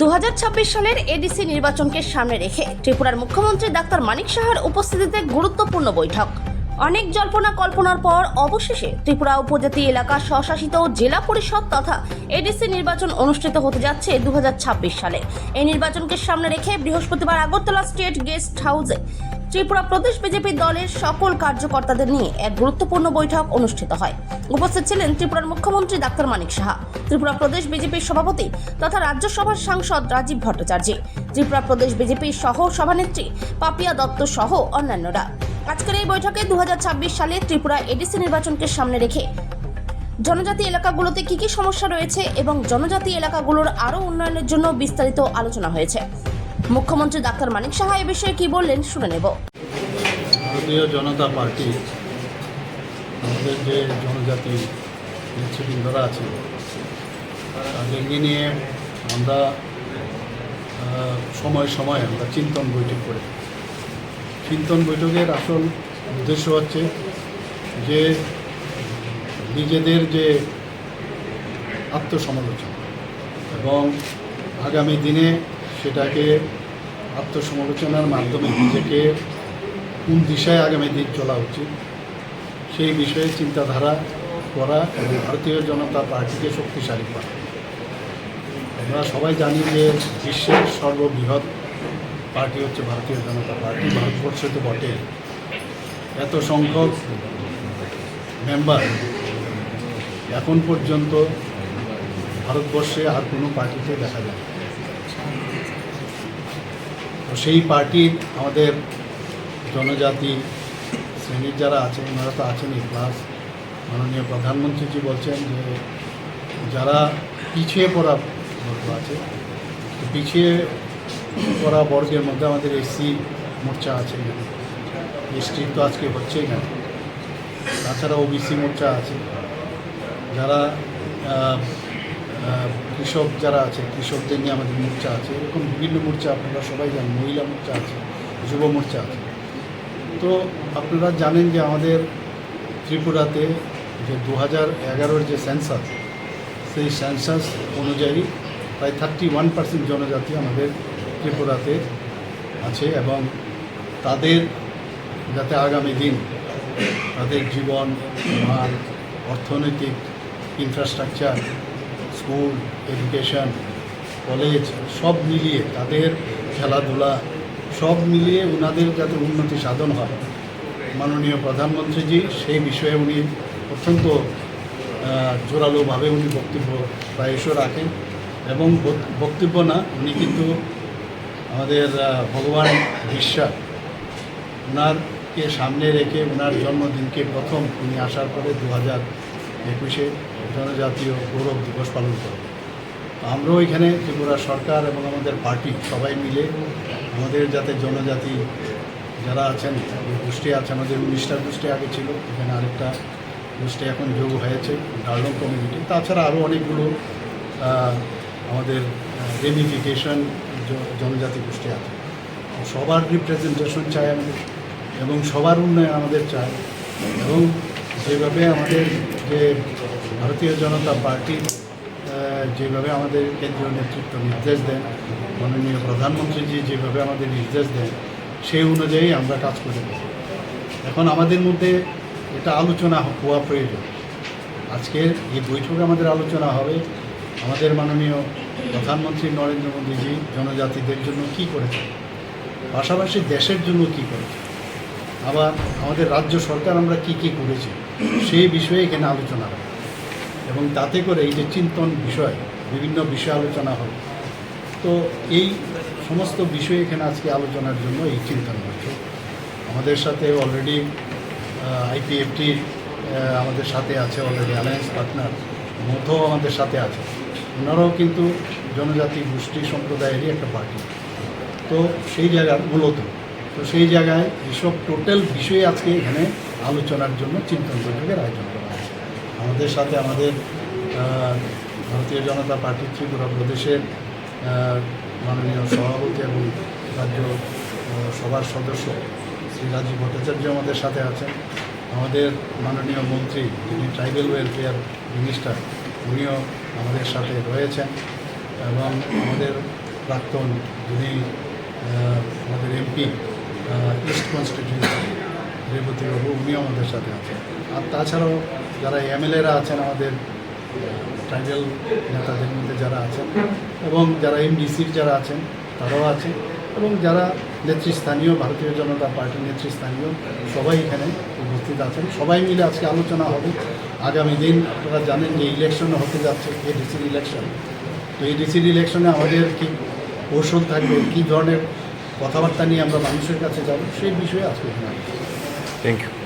দু হাজার ছাব্বিশ সালের এডিসি নির্বাচনকে সামনে রেখে ত্রিপুরার মুখ্যমন্ত্রী ডাক্তার মানিক সাহার উপস্থিতিতে গুরুত্বপূর্ণ বৈঠক। অনেক জল্পনা কল্পনার পর অবশেষে ত্রিপুরা উপজাতি এলাকা স্বশাসিত জেলা পরিষদ তথা এডিসি নির্বাচন অনুষ্ঠিত হতে যাচ্ছে দু হাজার ছাব্বিশ সালে। এই নির্বাচনকে সামনে রেখে বৃহস্পতিবার আগরতলা স্টেট গেস্ট হাউসে ত্রিপুরা প্রদেশ বিজেপি দলের সকল কার্যকর্তাদের নিয়ে এক গুরুত্বপূর্ণ বৈঠক অনুষ্ঠিত হয়। উপস্থিত ছিলেন ত্রিপুরার মুখ্যমন্ত্রী ডাক্তার মানিক সাহা, ত্রিপুরা প্রদেশ বিজেপির সভাপতি তথা রাজ্যসভার সাংসদ রাজীব ভট্টাচার্য, ত্রিপুরা প্রদেশ বিজেপির সহ সভানেত্রী পাপিয়া দত্ত সহ অন্যান্যরা। আজকের এই বৈঠকে দু হাজার ছাব্বিশ সালে ত্রিপুরা এডিসি নির্বাচনকে সামনে রেখে জনজাতি এলাকাগুলোতে কি কি সমস্যা রয়েছে এবং জনজাতি এলাকাগুলোর আরও উন্নয়নের জন্য বিস্তারিত আলোচনা হয়েছে। মুখ্যমন্ত্রী ডাক্তার মানিক সাহা এ বিষয়ে কি বললেন শুনে নেব। ভারতীয় জনতা পার্টি, আমাদের যে জনজাতি নেতৃবৃন্দরা আছে, তাদেরকে নিয়ে আমরা সময় সময় আমরা চিন্তন বৈঠক করি। চিন্তন বৈঠকের আসল উদ্দেশ্য হচ্ছে যে নিজেদের যে আত্মসমালোচনা এবং আগামী দিনে সেটাকে আত্মসমালোচনার মাধ্যমে নিজেকে কোন দিশায় আগামী দিন চলা উচিত? সেই বিষয়ে চিন্তাধারা করা এবং ভারতীয় জনতা পার্টিকে শক্তিশালী করা। আমরা সবাই জানি যে বিশ্বের সর্ববৃহৎ পার্টি হচ্ছে ভারতীয় জনতা পার্টি। ভারতবর্ষে তো বটে। এত সংখ্যক মেম্বার এখন পর্যন্ত ভারতবর্ষে আর কোনো পার্টিতে দেখা যায় সেই পার্টির আমাদের জনজাতি শ্রেণির যারা আছেন, ওনারা তো আছেনই। প্লাস মাননীয় প্রধানমন্ত্রীজি বলছেন যে যারা পিছিয়ে পড়া বর্গ আছে পিছিয়ে পড়া বর্গের মধ্যে আমাদের এসসি মোর্চা আছে। এসটি তো আজকে হচ্ছেই না। তাছাড়া ওবিসি মোর্চা আছে। যারা কৃষক যারা আছে, কৃষকদের নিয়ে আমাদের মোর্চা আছে, এরকম বিভিন্ন মোর্চা আপনারা সবাই জানেন, মহিলা মোর্চা আছে, যুব মোর্চা আছে। তো আপনারা জানেন যে আমাদের ত্রিপুরাতে যে দু হাজার এগারোর যে সেন্সাস সেই সেন্সাস অনুযায়ী প্রায় থার্টি ওয়ান পার্সেন্ট জনজাতি আমাদের ত্রিপুরাতে আছে এবং তাদের যাতে আগামী দিন তাদের জীবন মান অর্থনৈতিক ইনফ্রাস্ট্রাকচার স্কুল এডুকেশন কলেজ সব মিলিয়ে তাদের খেলাধুলা, সব মিলিয়ে ওনাদের যাতে উন্নতি সাধন হয়। মাননীয় প্রধানমন্ত্রীজি, সেই বিষয়ে উনি অত্যন্ত জোরালোভাবে উনি বক্তব্য প্রায়শ রাখেন এবং বক- বক্তব্য না, উনি কিন্তু আমাদের ভগবান বিশ্বাস ওনারকে সামনে রেখে ওনার জন্মদিনকে প্রথম উনি আসার পরে দু হাজার একুশে জনজাতীয় গৌরব দিবস পালন করে আমরাও এখানে ত্রিপুরা সরকার এবং আমাদের পার্টি সবাই মিলে আমাদের যাতে জনজাতি, যারা আছেন গোষ্ঠী আছে, আমাদের উনিশটা গোষ্ঠী আগে ছিল, এখানে আরেকটা গোষ্ঠী এখন যোগ হয়েছে, ডার্লং কমিউনিটি। তাছাড়া আরও অনেকগুলো আমাদের রেমিফিকেশন জনজাতি গোষ্ঠী আছে। সবার রিপ্রেজেন্টেশন চাই আমাদের, এবং সবার উন্নয়ন আমাদের চাই, এবং যেভাবে আমাদের যে ভারতীয় জনতা পার্টি যেভাবে আমাদের কেন্দ্রীয় নেতৃত্ব নির্দেশ দেন, মাননীয় প্রধানমন্ত্রীজি যেভাবে আমাদের নির্দেশ দেন, সেই অনুযায়ী আমরা কাজ করে থাকি। এখন আমাদের মধ্যে এটা আলোচনা হওয়া প্রয়োজন। আজকের এই বৈঠকে আমাদের আলোচনা হবে আমাদের মাননীয় প্রধানমন্ত্রী নরেন্দ্র মোদীজি জনজাতিদের জন্য কি করেছে পাশাপাশি দেশের জন্য কি করেছে আবার আমাদের রাজ্য সরকার আমরা কি কি করেছি, সেই বিষয়ে এখানে আলোচনা হবে। এবং তাতে করে এই যে চিন্তন বিষয়, বিভিন্ন বিষয় আলোচনা হবে। তো এই সমস্ত বিষয় এখানে আজকে আলোচনার জন্য এই চিন্তন বৈঠক আমাদের সাথে অলরেডি আইপিএফটি আমাদের সাথে আছে অলরেডি অ্যালায়েন্স পার্টনার মধ্যেও আমাদের সাথে আছে। ওনারাও কিন্তু জনজাতি গোষ্ঠী সম্প্রদায়েরই একটা পার্টি। তো সেই জায়গার মূলত তো সেই জায়গায় এইসব টোটাল বিষয়ে আজকে এখানে আলোচনার জন্য চিন্তন বৈঠকের আয়োজন করা হয়েছে। আমাদের সাথে আমাদের ভারতীয় জনতা পার্টি ত্রিপুরা প্রদেশের মাননীয় সভাপতি এবং রাজ্য সভার সদস্য শ্রী রাজীব ভট্টাচার্য আমাদের সাথে আছেন। আমাদের মাননীয় মন্ত্রী যিনি ট্রাইবেল ওয়েলফেয়ার মিনিস্টার, উনিও আমাদের সাথে রয়েছেন এবং আমাদের প্রাক্তন যিনি আমাদের এমপি ইস্ট কনস্টিটিউন্সি রেবতীবাবু উনিও আমাদের সাথে আছেন। আর তাছাড়াও যারা এমএলএরা আছেন, আমাদের ট্রাইবাল নেতাদের মধ্যে যারা আছেন এবং যারা এমডিসির যারা আছেন, তারাও আছেন এবং যারা নেতৃস্থানীয়, ভারতীয় জনতা পার্টির নেতৃস্থানীয়, সবাই এখানে উপস্থিত আছেন। সবাই মিলে আজকে আলোচনা হবে। আগামী দিন আপনারা জানেন যে ইলেকশন হতে যাচ্ছে এডিসির ইলেকশন তো এডিসির ইলেকশনে আমাদের কি কৌশল থাকবে, কী ধরনের কথাবার্তা নিয়ে আমরা মানুষের কাছে যাব সেই বিষয়ে আজকে থ্যাংক ইউ